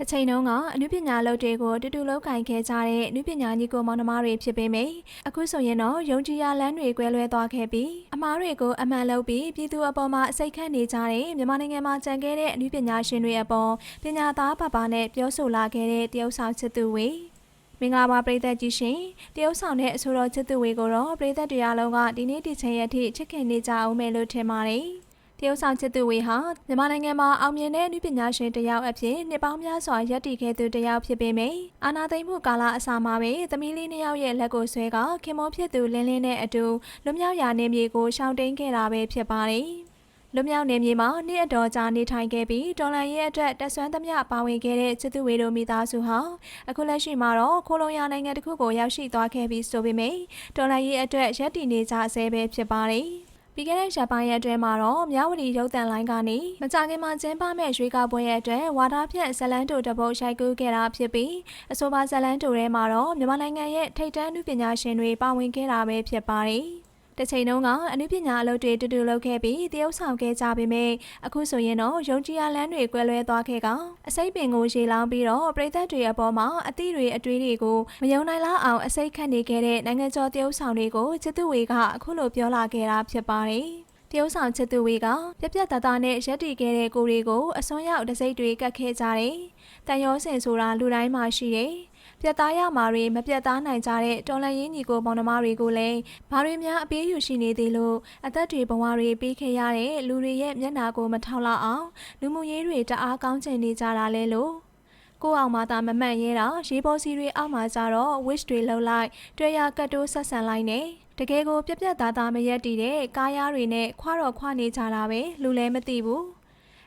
တစ်ချိန်တုန်းကအနုပညာလုပ်တွေကိုတူတူလောက်ကင်ခဲ့ကြတဲ့အနုပညာညီကိုမောင်နှမတွေဖြစ်ပေမယ့်အခုဆိုရင်တော့ယုံကြည်ရလမ်းတွေကွဲလွဲသွားခဲ့ပြီးအမားတွေကိုအမှန်လုပ်ပြီးပြည်သူအပေါ်မှာအစိတ်ခန့်နေကြတဲ့မြန်မာနိုင်ငံမှာကြံခဲ့တဲ့အနုပညာရှင်တွေအပေါ်ပညာသားပါပါနဲ့ပြောဆိုလာခဲ့တဲ့တရုတ်ဆောင်ချစ်သူဝေမင်္ဂလာပါပရိသတ်ကြီးရှင်တရုတ်ဆောင်တဲ့အဆိုတော်ချစ်သူဝေကိုတော့ပရိသတ်တရားလုံးကဒီနေ့ဒီချိန်ရက်ထိချစ်ခင်နေကြအောင်မယ်လို့ထင်ပါတယ် တရုတ်ဆောင်ချစ်သူဝေဟာမြန်မာနိုင်ငံမှာအောင်မြင်တဲ့လူပညာရှင်တစ်ယောက်အဖြစ်နှစ်ပေါင်းများစွာရပ်တည်ခဲ့သူတစ်ယောက်ဖြစ်ပေမယ့်အာနာသိမ့်မှုကာလအစမှာပဲသမီးလေးနှစ်ယောက်ရဲ့လက်ကိုဆွဲကခင်မောဖြစ်သူလင်းလင်းနဲ့အတူလွမြောက်ရာနေမြေကိုရှောင်တိန်ခဲ့တာပဲဖြစ်ပါတယ်။လွမြောက်နေမြေမှာနေ့အတော်ကြာနေထိုင်ခဲ့ပြီးတော်လန်ရဲ့အတွက်တက်ဆွမ်းသမျှပါဝင်ခဲ့တဲ့ချစ်သူဝေတို့မိသားစုဟာအခုလက်ရှိမှာတော့ခိုလုံရနိုင်ငံတစ်ခုကိုရောက်ရှိသွားခဲ့ပြီးဆိုပေမယ့်တော်လန်ရဲ့အတွက်ရပ်တည်နေကြဆဲပဲဖြစ်ပါတယ်။ ပြီးခဲ့တဲ့ရက်ပိုင်းရက်အတွင်းမှာတော့မြဝတီရုပ်သံလိုင်းကနေမကြခင်မှာကျင်းပမဲ့ရွေးကောက်ပွဲရဲ့အတွက်ဝါဒဖြန့်ဇလန်းတိုတပုတ်ရိုက်ကူးခဲ့တာဖြစ်ပြီးအဆိုပါဇလန်းတိုထဲမှာတော့မြန်မာနိုင်ငံရဲ့ထိပ်တန်းလူပညာရှင်တွေပါဝင်ခဲ့တာပဲဖြစ်ပါတယ်။ တစ်ချိန်တုန်းကအနုပညာအလုပ်တွေတူတူလုပ်ခဲ့ပြီးတရုပ်ဆောင်ခဲ့ကြပေမယ့်အခုဆိုရင်တော့ယုံကြည်ရလန်းတွေကွဲလွဲသွားခဲ့ကအစိတ်ပင်ကိုရေလောင်းပြီးတော့ပြည်သက်တွေအပေါ်မှာအသည့်တွေအတွေးတွေကိုမယုံနိုင်လောက်အောင်အစိတ်ခတ်နေခဲ့တဲ့နိုင်ငံကျော်တရုပ်ဆောင်တွေကိုချစ်သူဝေကအခုလိုပြောလာခဲ့တာဖြစ်ပါတယ်။တရုတ်ဆောင်ချစ်သူဝေကပြက်ပြက်သားသားနဲ့ရက်တီခဲ့တဲ့ကိုတွေကိုအစွန်းရောက်တစိမ့်တွေကတ်ခဲ့ကြတယ်။တန်ရောစင်ဆိုတာလူတိုင်းမှာရှိတယ်။ ပြက်သားရမှာတွေမပြက်သားနိုင်ကြတဲ့တော်လန်ရင်းညီကိုမောင်နှမတွေကိုလည်းဘာတွေများအပေးယူရှိနေသေးလို့အသက်တွေဘဝတွေပေးခဲ့ရတဲ့လူတွေရဲ့မျက်နာကိုမထောက်လောက်အောင်လူမှုရေးတွေတအားကောင်းချင်နေကြတာလဲလို့ကိုအောင်မသာမမှန်ရဲတာရေပေါ်စီတွေအောက်မှာကြတော့ wish တွေလှုပ်လိုက်တွေ့ရကတ်တိုးဆက်ဆန်လိုက်နေတကယ်ကိုပြက်ပြက်သားသားမရက်တည်တဲ့ကားရတွေနဲ့ခွာတော့ခွာနေကြတာပဲလူလည်းမသိဘူး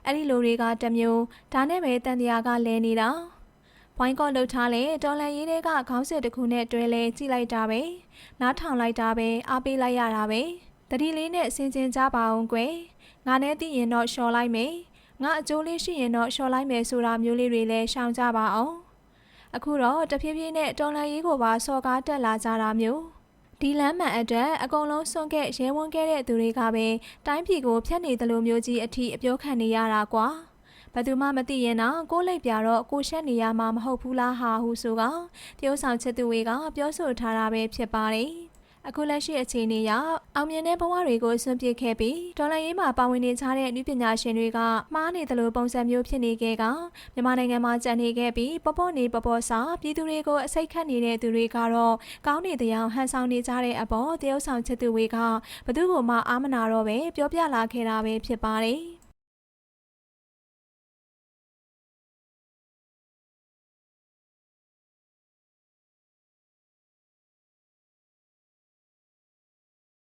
အဲ့ဒီလူတွေကတမျိုးဒါနဲ့ပဲတန်တရားကလဲနေတာ ဝိုင်းကော့လှုပ်ထားလေတော်လန်ရေးတွေကခေါင်းစစ်တစ်ခုနဲ့တွဲလဲကြည့်လိုက်တာပဲနားထောင်လိုက်တာပဲအားပေးလိုက်ရတာပဲတတိလေးနဲ့ဆင်ကျင်ကြပါအောင်ကွယ်ငါနဲ့သိရင်တော့လျှော်လိုက်မယ်ငါအကျိုးလေးရှိရင်တော့လျှော်လိုက်မယ်ဆိုတာမျိုးလေးတွေလည်းရှောင်ကြပါအောင်အခုတော့တဖြည်းဖြည်းနဲ့တော်လန်ရေးကိုပါစော်ကားတက်လာကြတာမျိုးဒီလမ်းမှန်အတွက်အကုန်လုံးစွန့်ခဲ့ရဲဝန်းခဲ့တဲ့သူတွေကပဲတိုင်းပြည်ကိုဖျက်နေသလိုမျိုးကြီးအထိအပြောခံနေရတာကွာ ဘယ်သူမှမသိရင်တော့ကိုလိပ်ပြတော့ကိုရှက်နေရမှာမဟုတ်ဘူးလားဟာဟုဆိုကတရုတ်ဆောင်ချစ်သူတွေကပြောဆိုထားတာပဲဖြစ်ပါတယ်အခုလက်ရှိအခြေအနေအရအောင်မြင်တဲ့ဘဝတွေကိုဆွန့်ပစ်ခဲ့ပြီးဒေါ်လာရေးမှာပါဝင်နေကြတဲ့လူပညာရှင်တွေကမှားနေသလိုပုံစံမျိုးဖြစ်နေခဲ့ကမြန်မာနိုင်ငံမှာကြံနေခဲ့ပြီးပပော့နေပပော့စာပြည်သူတွေကိုအစိတ်ခတ်နေတဲ့သူတွေကတော့ကောင်းနေတဲ့အဟန်ဆောင်နေကြတဲ့အပေါ်တရုတ်ဆောင်ချစ်သူတွေကဘသူ့ကိုမှအာမနာတော့ပဲပြောပြလာခဲ့တာပဲဖြစ်ပါတယ်